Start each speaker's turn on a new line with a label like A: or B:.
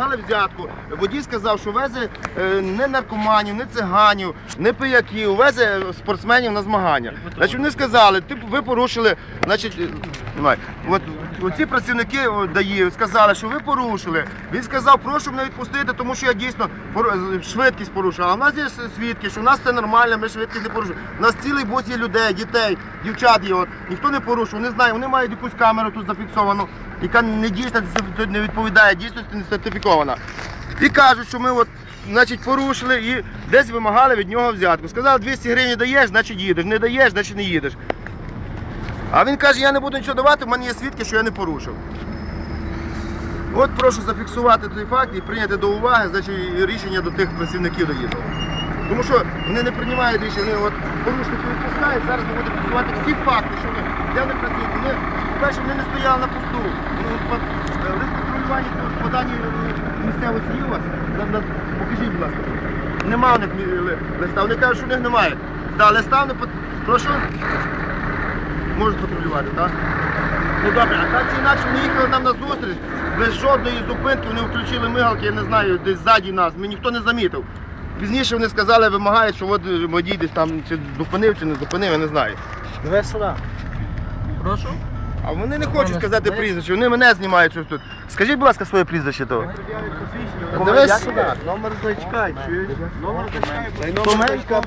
A: Мали взятку. Водій сказав, що везе е, не наркоманів, не циганів, не пияків, везе спортсменів на змагання. Значить, вони сказали, ви порушили, значить, давай, от, оці працівники ДАІ сказали, що ви порушили. Він сказав, прошу мене відпустити, тому що я дійсно швидкість порушив. А в нас є свідки, що в нас все нормально, ми швидкість не порушуємо. У нас цілий бус є людей, дітей, дівчат є. От. Ніхто не порушив, не знаю, вони мають якусь камеру тут зафіксовану, яка не дійсна, не відповідає дійсності, не сертифікована. І кажуть, що ми от, значить, порушили і десь вимагали від нього взятку. Сказали, 200 гривень даєш, значить їдеш, не даєш, значить не їдеш. А він каже, я не буду нічого давати, в мене є свідки, що я не порушив. От прошу зафіксувати той факт і прийняти до уваги значить, рішення до тих працівників доїду. Тому що вони не приймають рішення, вони от порушники відпускають, зараз ми будемо фіксувати всі факти, що вони, де вони працюють. Перше, вони не стояли на посту. По- е, лист патрулювання по- даній е, місцевості на- Покажіть, будь ласка. Нема у них листа. Вони кажуть, що у них немає. Так, листа вони прошу. Можуть патрулювати, так? Ну добре, а так чи інакше вони їхали нам на зустріч, без жодної зупинки, вони включили мигалки, я не знаю, десь ззаді нас, ми ніхто не замітив. Пізніше вони сказали, вимагають, що от водій десь там чи зупинив, чи не зупинив, я не знаю.
B: Давай сюди. Прошу.
A: А вони не хочуть сказати прізвище, вони мене знімають щось тут. Скажіть, будь ласка, своє прізвище того.
B: Давай
A: Дивись.
B: сюди. Номер значка, чуєш? Номер.
A: Томечко.